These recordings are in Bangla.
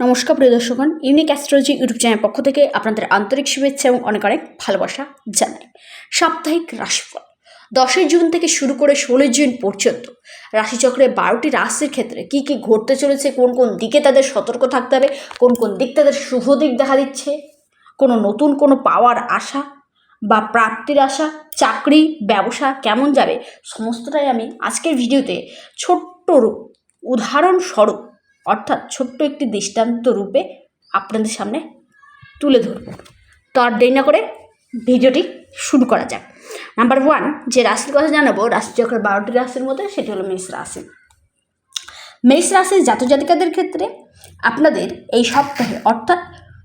নমস্কার প্রিয় দর্শকগণ ইউনিক অ্যাস্ট্রোলজি ইউটিউব চ্যানেল পক্ষ থেকে আপনাদের আন্তরিক শুভেচ্ছা এবং অনেক অনেক ভালোবাসা জানাই। সাপ্তাহিক রাশিফল, দশই জুন থেকে শুরু করে ষোলোই জুন পর্যন্ত রাশিচক্রে বারোটি রাশির ক্ষেত্রে কি কি ঘটতে চলেছে, কোন কোন দিকে তাদের সতর্ক থাকতে হবে, কোন কোন দিক তাদের শুভ দিক দেখা দিচ্ছে, কোনো নতুন কোনো পাওয়ার আশা বা প্রাপ্তির আশা, চাকরি, ব্যবসা কেমন যাবে, সমস্তটাই আমি আজকের ভিডিওতে ছোট্ট উদাহরণস্বরূপ অর্থাৎ ছোট্ট একটি দৃষ্টান্ত রূপে আপনাদের সামনে তুলে ধরব। তো আর দেরি না করে ভিডিওটি শুরু করা যাক। নাম্বার ওয়ান যে রাশির কথা জানাব, রাশি চক্রের বারোটি রাশির মধ্যে সেটি হলো মেষ রাশি। মেষ রাশির জাতজাতিকাদের ক্ষেত্রে আপনাদের এই সপ্তাহে, অর্থাৎ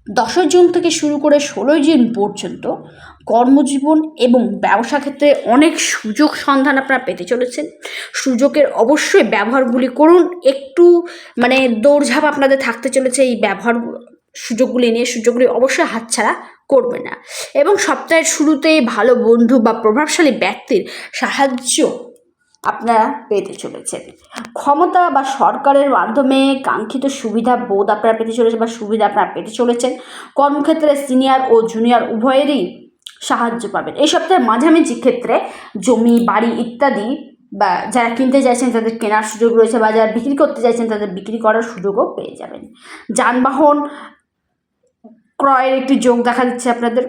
দশই জুন থেকে শুরু করে ষোলোই জুন পর্যন্ত কর্মজীবন এবং ব্যবসা ক্ষেত্রে অনেক সুযোগ সন্ধান আপনারা পেতে চলেছেন। সুযোগের অবশ্যই ব্যবহারগুলি করুন। একটু মানে দৌড়ঝাঁপ আপনাদের থাকতে চলেছে এই ব্যবহার সুযোগগুলি নিয়ে। সুযোগগুলি অবশ্যই হাতছাড়া করবে না। এবং সপ্তাহের শুরুতেই ভালো বন্ধু বা প্রভাবশালী ব্যক্তির সাহায্য আপনারা পেতে চলেছেন। ক্ষমতা বা সরকারের মাধ্যমে কাঙ্ক্ষিত সুবিধা বোধ আপনারা পেতে চলেছেন বা সুবিধা আপনারা পেতে চলেছেন, কর্মক্ষেত্রে সিনিয়র ও জুনিয়র উভয়েরই সাহায্য পাবেন। এই সপ্তাহের মাঝামাঝি ক্ষেত্রে জমি, বাড়ি ইত্যাদি বা যারা কিনতে চাইছেন তাদের কেনার সুযোগ রয়েছে বা যারা বিক্রি করতে চাইছেন তাদের বিক্রি করার সুযোগও পেয়ে যাবেন। যানবাহন ক্রয়ের একটি যোগ দেখা দিচ্ছে আপনাদের।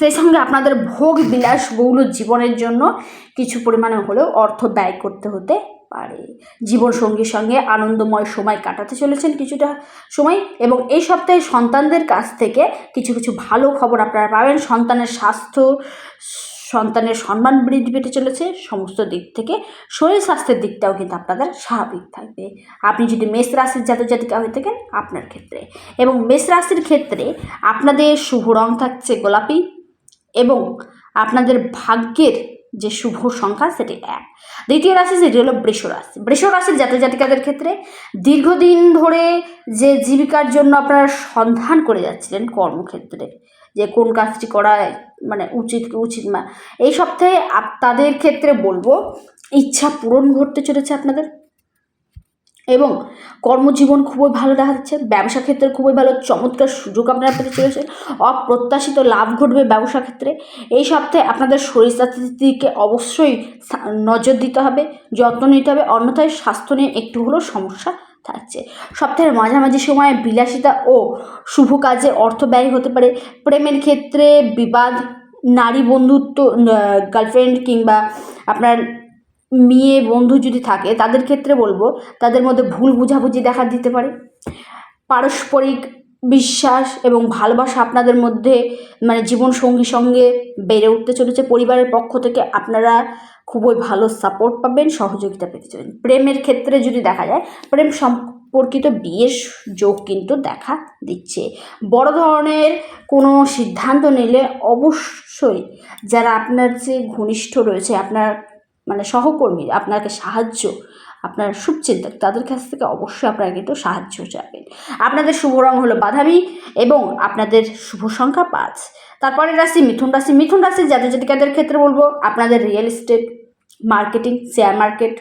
সেই সঙ্গে আপনাদের ভোগ বিলাস বহুল জীবনের জন্য কিছু পরিমাণে হলেও অর্থ ব্যয় করতে হতে পারে। জীবন সঙ্গীর সঙ্গে আনন্দময় সময় কাটাতে চলেছেন কিছুটা সময় এবং এই সপ্তাহে সন্তানদের কাছ থেকে কিছু কিছু ভালো খবর আপনারা পাবেন। সন্তানের স্বাস্থ্য, সন্তানের সম্মান বৃদ্ধি পেতে চলেছে। সমস্ত দিক থেকে শরীর স্বাস্থ্যের দিকটাও কিন্তু আপনাদের স্বাভাবিক থাকবে। আপনি যদি মেষ রাশির জাতক জাতিকা হয়ে থাকেন আপনার ক্ষেত্রে। এবং মেষ রাশির ক্ষেত্রে আপনাদের শুভ রং থাকছে গোলাপি এবং আপনাদের ভাগ্যের যে শুভ সংখ্যা সেটি এক। দ্বিতীয় রাশি সেটি হলো বৃষ রাশি। বৃষ রাশির জাতক জাতিকাদের ক্ষেত্রে দীর্ঘদিন ধরে যে জীবিকার জন্য আপনারা সন্ধান করে যাচ্ছিলেন কর্মক্ষেত্রে, যে কোন কাজটি করা মানে উচিত কি উচিত না, এই সপ্তাহে তাদের ক্ষেত্রে বলব, ইচ্ছা পূরণ ঘটতে চলেছে আপনাদের। এবং কর্মজীবন খুবই ভালো দেখা যাচ্ছে ব্যবসা ক্ষেত্রে খুবই ভালো, চমৎকার সুযোগ আপনারা পেতে চলেছেন অপ্রত্যাশিত লাভ ঘটবে ব্যবসা ক্ষেত্রে। এই সপ্তাহে আপনাদের শরীর স্বাস্থ্যের দিকে অবশ্যই নজর দিতে হবে, যত্ন নিতে হবে, অন্যথায় স্বাস্থ্য নিয়ে একটু হলেও সমস্যা থাকছে। সপ্তাহের মাঝামাঝি সময়ে বিলাসিতা ও শুভ কাজে অর্থ ব্যয় হতে পারে। প্রেমের ক্ষেত্রে বিবাদ, নারী বন্ধুত্ব গার্লফ্রেন্ড কিংবা আপনার মেয়ে, বন্ধু যদি থাকে, তাদের ক্ষেত্রে বলব, তাদের মধ্যে ভুল বুঝাবুঝি দেখা দিতে পারে। পারস্পরিক বিশ্বাস এবং ভালোবাসা আপনাদের মধ্যে মানে জীবন সঙ্গী সঙ্গে বেড়ে উঠতে চলেছে। পরিবারের পক্ষ থেকে আপনারা খুবই ভালো সাপোর্ট পাবেন, সহযোগিতা পেতে চলেন। প্রেমের ক্ষেত্রে যদি দেখা যায়, প্রেম সম্পর্কিত বিয়ের যোগ কিন্তু দেখা দিচ্ছে। বড় ধরনের কোনো সিদ্ধান্ত নিলে অবশ্যই যারা আপনার যে ঘনিষ্ঠ রয়েছে, আপনার মানে সহকর্মী, আপনাকে সাহায্য, আপনার শুভচিন্তক তাদের কাছ থেকে অবশ্যই আপনারা কিন্তু সাহায্য চাইবেন আপনাদের শুভ রং হলো বাধাবি এবং আপনাদের শুভ সংখ্যা পাঁচ। তারপরে রাশি মিথুন রাশি। মিথুন রাশির জাতক জাতিকাদের ক্ষেত্রে বলব, আপনাদের real estate marketing share market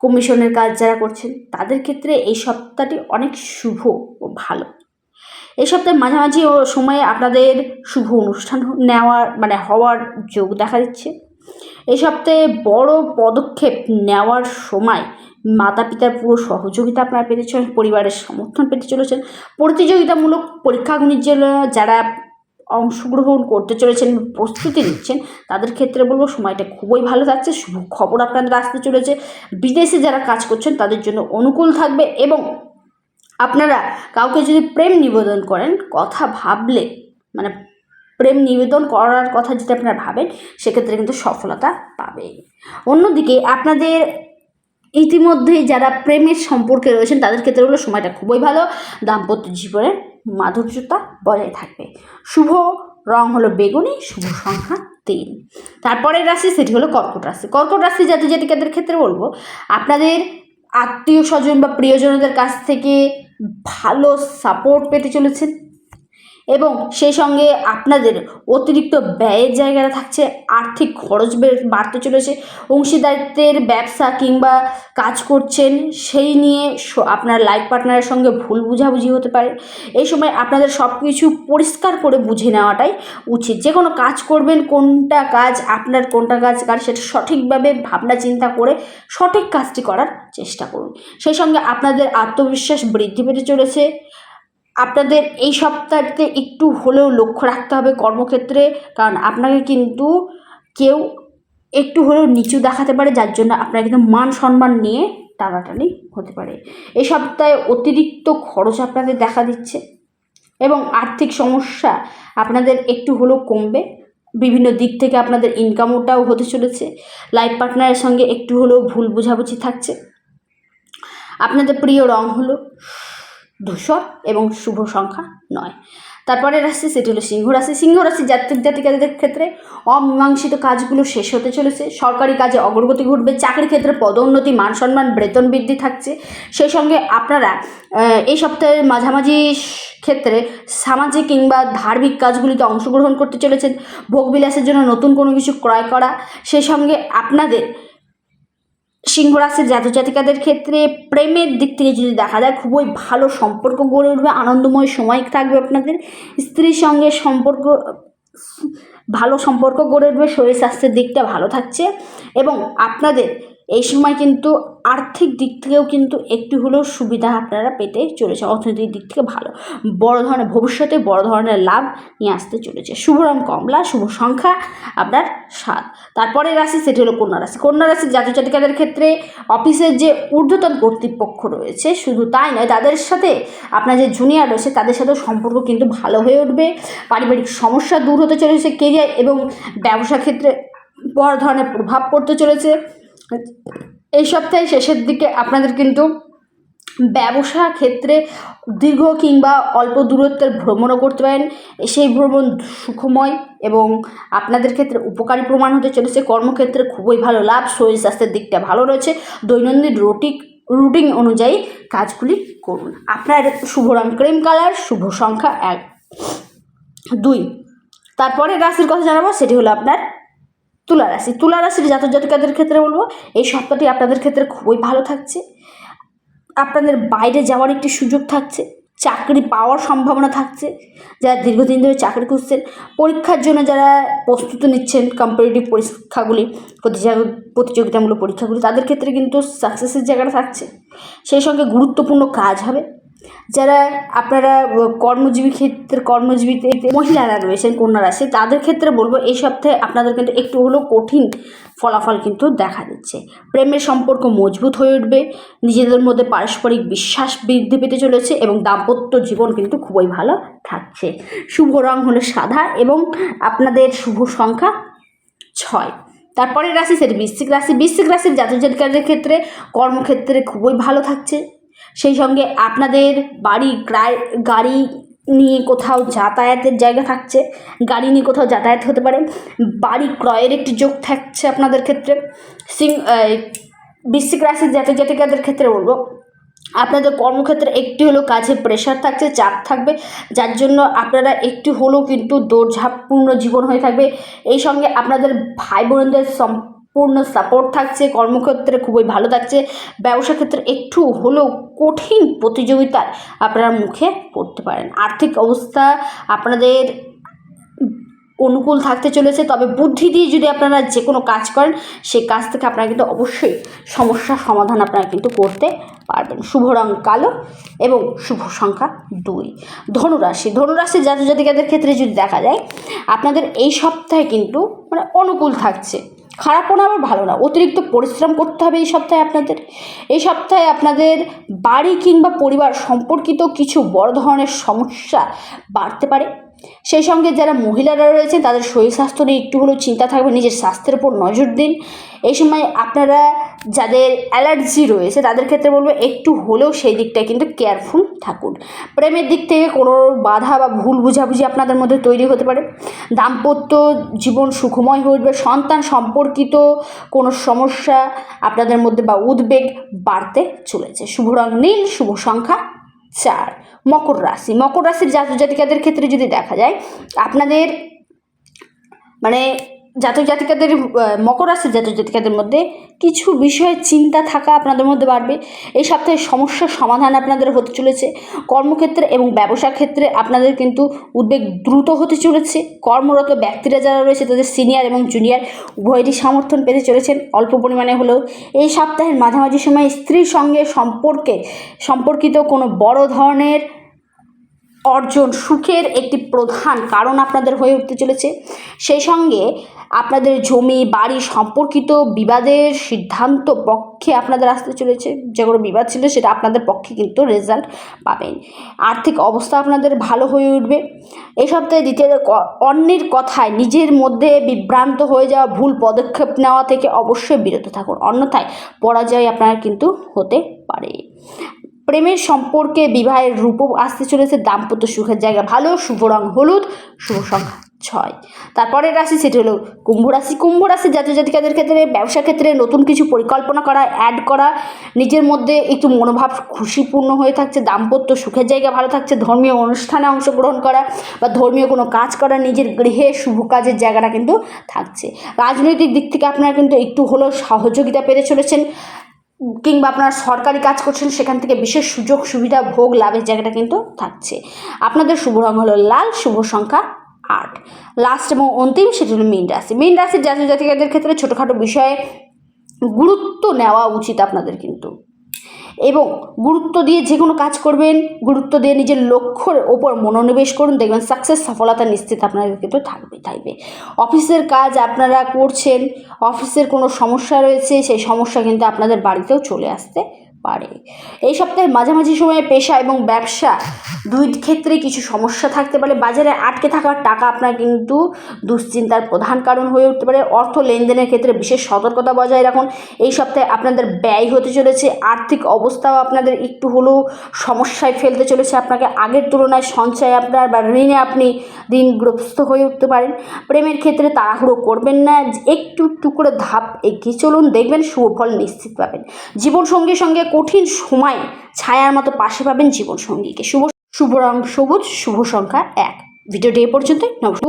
কমিশনের কাজ যারা করছেন, তাদের ক্ষেত্রে এই সপ্তাহটি অনেক শুভ ও ভালো। এই সপ্তাহে মাঝামাঝি ও সময়ে আপনাদের শুভ অনুষ্ঠান নেওয়ার মানে হওয়ার যোগ দেখা দিচ্ছে। এই সপ্তাহে বড় পদক্ষেপ নেওয়ার সময় মাতা পিতার পুরো সহযোগিতা আপনারা পেতে চলেছেন, পরিবারের সমর্থন পেতে চলেছেন, প্রতিযোগিতামূলক পরীক্ষাগুলির জন্য যারা অংশগ্রহণ করতে চলেছেন প্রস্তুতি নিচ্ছেন, তাদের ক্ষেত্রে বলব সময়টা খুবই ভালো থাকছে শুভ খবর আপনাদের আসতে চলেছে, বিদেশে যারা কাজ করছেন তাদের জন্য অনুকূল থাকবে এবং আপনারা কাউকে যদি প্রেম নিবেদন করেন, কথা ভাবলে মানে প্রেম নিবেদন করার কথা যদি আপনারা ভাবেন, সেক্ষেত্রে কিন্তু সফলতা পাবে অন্যদিকে আপনাদের ইতিমধ্যেই যারা প্রেমের সম্পর্কে রয়েছেন, তাদের ক্ষেত্রে হলো সময়টা খুবই ভালো, দাম্পত্য জীবনের মাধুর্যতা বজায় থাকবে। শুভ রং হলো বেগুনি, শুভ সংখ্যা তিন। তারপরের রাশি, সেটি হলো কর্কট রাশি। কর্কট রাশি জাতি জাতিকাদের ক্ষেত্রে বলব, আপনাদের আত্মীয় স্বজন বা প্রিয়জনদের কাছ থেকে ভালো সাপোর্ট পেতে চলেছেন এবং সেই সঙ্গে আপনাদের অতিরিক্ত ব্যয়ের জায়গাটা থাকছে, আর্থিক খরচ বাড়তে চলেছে, অংশীদারিত্বের ব্যবসা কিংবা কাজ করছেন, সেই নিয়ে আপনার লাইফ পার্টনারের সঙ্গে ভুল বুঝাবুঝি হতে পারে। এই সময় আপনাদের সব কিছু পরিষ্কার করে বুঝে নেওয়াটাই উচিত। যে কোনো কাজ করবেন, কোনটা কাজ আপনার, কোনটা কাজ কার, সেটা সঠিকভাবে ভাবনা চিন্তা করে সঠিক কাজটি করার চেষ্টা করুন। সেই সঙ্গে আপনাদের আত্মবিশ্বাস বৃদ্ধি পেতে চলেছে। আপনাদের এই সপ্তাহতে একটু হলেও লক্ষ্য রাখতে হবে কর্মক্ষেত্রে, কারণ আপনাকে কিন্তু কেউ একটু হলেও নিচু দেখাতে পারে, যার জন্য আপনার কিন্তু মান সম্মান নিয়ে টানাটানি হতে পারে। এই সপ্তাহে অতিরিক্ত খরচ আপনাদের দেখা দিচ্ছে এবং আর্থিক সমস্যা আপনাদের একটু হলেও কমবে। বিভিন্ন দিক থেকে আপনাদের ইনকামটাও হতে চলেছে। লাইফ পার্টনারের সঙ্গে একটু হলেও ভুল বোঝাবুঝি থাকছে। আপনাদের প্রিয় রং হলো ধূসর এবং শুভ সংখ্যা নয়। তারপরে রাশি, সেটি হলো সিংহ রাশি। সিংহ রাশি জাতক জাতিকাদের ক্ষেত্রে অমীমাংসিত কাজগুলো শেষ হতে চলেছে। সরকারি কাজে অগ্রগতি ঘটবে, চাকরির ক্ষেত্রে পদোন্নতি মান সম্মান, বেতন বৃদ্ধি থাকছে। সেই সঙ্গে আপনারা এই সপ্তাহের মাঝামাঝি ক্ষেত্রে সামাজিক কিংবা ধার্মিক কাজগুলিতে অংশগ্রহণ করতে চলেছেন। ভোগবিলাসের জন্য নতুন কোনো কিছু ক্রয় করা। সেই সঙ্গে আপনাদের সিংহ রাশির জাতক জাতিকাদের ক্ষেত্রে প্রেমের দিক থেকে যদি দেখা যায়, খুবই ভালো সম্পর্ক গড়ে উঠবে, আনন্দময় সময় থাকবে আপনাদের। স্ত্রীর সঙ্গে সম্পর্ক, ভালো সম্পর্ক গড়ে উঠবে, শরীর স্বাস্থ্যের দিকটা ভালো থাকছে এবং আপনাদের এই সময় কিন্তু আর্থিক দিক থেকেও কিন্তু একটু হলেও সুবিধা আপনারা পেতে চলেছে অর্থনৈতিক দিক থেকে ভালো। বড় ধরনের, ভবিষ্যতে বড় ধরনের লাভ নিয়ে আসতে চলেছে। শুভ রং কমলা, শুভ সংখ্যা আপনার সাত। তারপরে রাশি, সেটি হলো কন্যা রাশি। কন্যা রাশির জাতক জাতিকাদের ক্ষেত্রে অফিসের যে ঊর্ধ্বতন কর্তৃপক্ষ রয়েছে, শুধু তাই নয়, তাদের সাথে আপনার যে জুনিয়র রয়েছে, তাদের সাথেও সম্পর্ক কিন্তু ভালো হয়ে উঠবে। পারিবারিক সমস্যা দূর হতে চলেছে কেরিয়ার এবং ব্যবসা ক্ষেত্রে বড় ধরনের প্রভাব পড়তে চলেছে। এই সপ্তাহে শেষের দিকে আপনাদের কিন্তু ব্যবসা ক্ষেত্রে দীর্ঘ কিংবা অল্প দূরত্বের ভ্রমণও করতে পারেন। সেই ভ্রমণ সুখময় এবং আপনাদের ক্ষেত্রে উপকারী প্রমাণ হতে চলেছে। কর্মক্ষেত্রে খুবই ভালো লাভ, শরীর স্বাস্থ্যের দিকটা ভালো রয়েছে। দৈনন্দিন রুটিক রুটিন অনুযায়ী কাজগুলি করুন। আপনার শুভ রং ক্রিম কালার, শুভ সংখ্যা এক। দুই, তারপরে রাশির কথা জানাব, সেটি হলো আপনার তুলা রাশি, তুলা রাশির জাতক জাতিকাদের ক্ষেত্রে বলব, এই সপ্তাহটি আপনাদের ক্ষেত্রে খুবই ভালো থাকছে। আপনাদের বাইরে যাওয়ার একটি সুযোগ থাকছে, চাকরি পাওয়ার সম্ভাবনা থাকছে, যারা দীর্ঘদিন ধরে চাকরি খুঁজছেন, পরীক্ষার জন্য যারা প্রস্তুতি নিচ্ছেন কম্পিটিটিভ পরীক্ষাগুলি, প্রতিযোগি- প্রতিযোগিতামূলক পরীক্ষাগুলি, তাদের ক্ষেত্রে কিন্তু সাকসেসের জায়গাটা থাকছে। সেই সঙ্গে গুরুত্বপূর্ণ কাজ হবে। যারা আপনারা কর্মজীবী ক্ষেত্রে কর্মজীবীতে মহিলারা রয়েছেন কন্যা রাশি তাদের ক্ষেত্রে বলব এই সপ্তাহে আপনাদের কিন্তু একটু হলেও কঠিন ফলাফল কিন্তু দেখা দিচ্ছে। প্রেমের সম্পর্ক মজবুত হয়ে উঠবে, নিজেদের মধ্যে পারস্পরিক বিশ্বাস বৃদ্ধি পেতে চলেছে এবং দাম্পত্য জীবন কিন্তু খুবই ভালো থাকছে। শুভ রং হলো সাদা এবং আপনাদের শুভ সংখ্যা ছয়। তারপরে রাশি সেটি বৃশ্চিক রাশি। বৃশ্চিক রাশির জাতক জাতিকাদের ক্ষেত্রে কর্মক্ষেত্রে খুবই ভালো থাকছে। সেই সঙ্গে আপনাদের বাড়ি গাড়ি নিয়ে কোথাও যাতায়াতের জায়গা থাকছে, গাড়ি নিয়ে কোথাও যাতায়াত হতে পারে। বাড়ি ক্রয়ের একটি যোগ থাকছে আপনাদের ক্ষেত্রে। সিং, এই, বৃশ্চিক রাশির জাতক জাতিকাদের ক্ষেত্রে বলব, আপনাদের কর্মক্ষেত্রে একটি হলেও কাজে প্রেশার থাকছে, চাপ থাকবে, যার জন্য আপনারা একটু হলেও কিন্তু দৌড়ঝাঁপপূর্ণ জীবন হয়ে থাকবে। এই সঙ্গে আপনাদের ভাই বোনদের সম্পূর্ণ সাপোর্ট থাকছে, কর্মক্ষেত্রে খুবই ভালো থাকছে। ব্যবসা ক্ষেত্রে একটু হলেও কঠিন প্রতিযোগিতার আপনারা মুখে পড়তে পারেন। আর্থিক অবস্থা আপনাদের অনুকূল থাকতে চলেছে, তবে বুদ্ধি দিয়ে যদি আপনারা যে কোনো কাজ করেন, সেই কাজ থেকে আপনারা কিন্তু অবশ্যই সমস্যার সমাধান আপনারা কিন্তু করতে পারবেন। শুভ রং কালো এবং শুভ সংখ্যা দুই। ধনুরাশি। ধনুরাশি জাতক জাতিকাদের ক্ষেত্রে যদি দেখা যায়, আপনাদের এই সপ্তাহে কিন্তু মানে অনুকূল থাকছে। খারাপও না আবার ভালো না। অতিরিক্ত পরিশ্রম করতে হবে এই সপ্তাহে আপনাদের। এই সপ্তাহে আপনাদের বাড়ি কিংবা পরিবার সম্পর্কিত কিছু বড় ধরনের সমস্যা বাড়তে পারে। সেই সঙ্গে যারা মহিলারা রয়েছে তাদের শরীর স্বাস্থ্য নিয়ে একটু হলেও চিন্তা থাকবে, নিজের স্বাস্থ্যের উপর নজর দিন। এই সময় আপনারা যাদের অ্যালার্জি রয়েছে, তাদের ক্ষেত্রে বলব, একটু হলেও সেই দিকটায় কিন্তু কেয়ারফুল থাকুন। প্রেমের দিক থেকে কোনো বাধা বা ভুল বুঝাবুঝি আপনাদের মধ্যে তৈরি হতে পারে। দাম্পত্য জীবন সুখময় হয়ে উঠবে। সন্তান সম্পর্কিত কোনো সমস্যা আপনাদের মধ্যে বা উদ্বেগ বাড়তে চলেছে। শুভ রং নীল শুভ সংখ্যা। চার মকর রাশি। মকর রাশির জাতক জাতিকাদের ক্ষেত্রে যদি দেখা যায় আপনাদের মানে জাতক জাতিকাদের মকর রাশির জাতক জাতিকাদের মধ্যে কিছু বিষয়ে চিন্তা থাকা আপনাদের মধ্যে বাড়বে। এই সপ্তাহে সমস্যার সমাধান আপনাদের হতে চলেছে। কর্মক্ষেত্রে এবং ব্যবসা ক্ষেত্রে আপনাদের কিন্তু উদ্বেগ দ্রুত হতে চলেছে। কর্মরত ব্যক্তিরা যারা রয়েছে, তাদের সিনিয়র এবং জুনিয়র উভয়েরই সমর্থন পেতে চলেছেন। অল্প পরিমাণে হলেও এই সপ্তাহের মাঝামাঝি সময় স্ত্রীর সঙ্গে সম্পর্কে সম্পর্কিত কোনো বড় ধরনের অর্জন সুখের একটি প্রধান কারণ আপনাদের হয়ে উঠতে চলেছে। সেই সঙ্গে আপনাদের জমি, বাড়ি সম্পর্কিত বিবাদের সিদ্ধান্ত পক্ষে আপনাদের আসতে চলেছে। যে কোনো বিবাদ ছিল সেটা আপনাদের পক্ষে কিন্তু রেজাল্ট পাবেন। আর্থিক অবস্থা আপনাদের ভালো হয়ে উঠবে। এই সপ্তাহে দ্বিতীয় অন্যের কথায় নিজের মধ্যে বিভ্রান্ত হয়ে যাওয়া ভুল পদক্ষেপ নেওয়া থেকে অবশ্যই বিরত থাকুন। অন্যথায় পরাজয় আপনার কিন্তু হতে পারে। প্রেমের সম্পর্কে বিবাহের রূপও আসতে চলেছে, দাম্পত্য সুখের জায়গা ভালো, শুভ রং হলুদ, শুভ সংখ্যা ছয়। তারপরের রাশি, সেটি হলো কুম্ভ রাশি। কুম্ভ রাশি জাতীয় জাতিকাদের ক্ষেত্রে ব্যবসা ক্ষেত্রে নতুন কিছু পরিকল্পনা করা অ্যাড করা, নিজের মধ্যে একটু মনোভাব খুশিপূর্ণ হয়ে থাকছে, দাম্পত্য সুখের জায়গা ভালো থাকছে, ধর্মীয় অনুষ্ঠানে অংশগ্রহণ করা বা ধর্মীয় কোনো কাজ করা, নিজের গৃহে শুভ কাজের জায়গাটা কিন্তু থাকছে। রাজনৈতিক দিক থেকে আপনারা কিন্তু একটু হলেও সহযোগিতা পেতে চলেছেন। কিংবা আপনারা সরকারি কাজ করছেন, সেখান থেকে বিশেষ সুযোগ, সুবিধা, ভোগ, লাভের জায়গাটা কিন্তু থাকছে। আপনাদের শুভ রং হলো লাল, শুভ সংখ্যা আট। লাস্ট এবং অন্তিম সেটি হলো মীন রাশি। মীন রাশির জাতীয় জাতিকাদের ক্ষেত্রে ছোটোখাটো বিষয়ে গুরুত্ব নেওয়া উচিত আপনাদের কিন্তু। এবং গুরুত্ব দিয়ে যে কোনো কাজ করবেন, গুরুত্ব দিয়ে নিজের লক্ষ্যর ওপর মনোনিবেশ করুন, দেখবেন সাকসেস সফলতা নিশ্চিত আপনাদের কিন্তু থাকবে থাকবে। অফিসের কাজ আপনারা করছেন, অফিসের কোনো সমস্যা রয়েছে, সেই সমস্যা কিন্তু আপনাদের বাড়িতেও চলে আসতে পারে। এই সপ্তাহের মাঝামাঝি সময়ে পেশা এবং ব্যবসা দুই ক্ষেত্রে কিছু সমস্যা থাকতে পারে। বাজারে আটকে থাকা টাকা আপনার কিন্তু দুশ্চিন্তার প্রধান কারণ হয়ে উঠতে পারে। অর্থ লেনদেনের ক্ষেত্রে বিশেষ সতর্কতা বজায় রাখুন। এই সপ্তাহে আপনাদের ব্যয় হতে চলেছে। আর্থিক অবস্থাও আপনাদের একটু হলেও সমস্যায় ফেলতে চলেছে। আপনাকে আগের তুলনায় সঞ্চয় আপনার বা ঋণে আপনি ঋণগ্রস্ত হয়ে উঠতে পারেন। প্রেমের ক্ষেত্রে তাড়াহুড়ো করবেন না। একটু একটু করে ধাপ এগিয়ে চলুন। দেখবেন শুভ ফল নিশ্চিত পাবেন। জীবন জীবনসঙ্গীর সঙ্গে কঠিন সময়ে ছায়ার মতো পাশে পাবেন জীবনসঙ্গীকে। শুভ শুভ রং সবুজ, শুভ সংখ্যা এক। ভিডিওটি এ পর্যন্ত নমস্কার।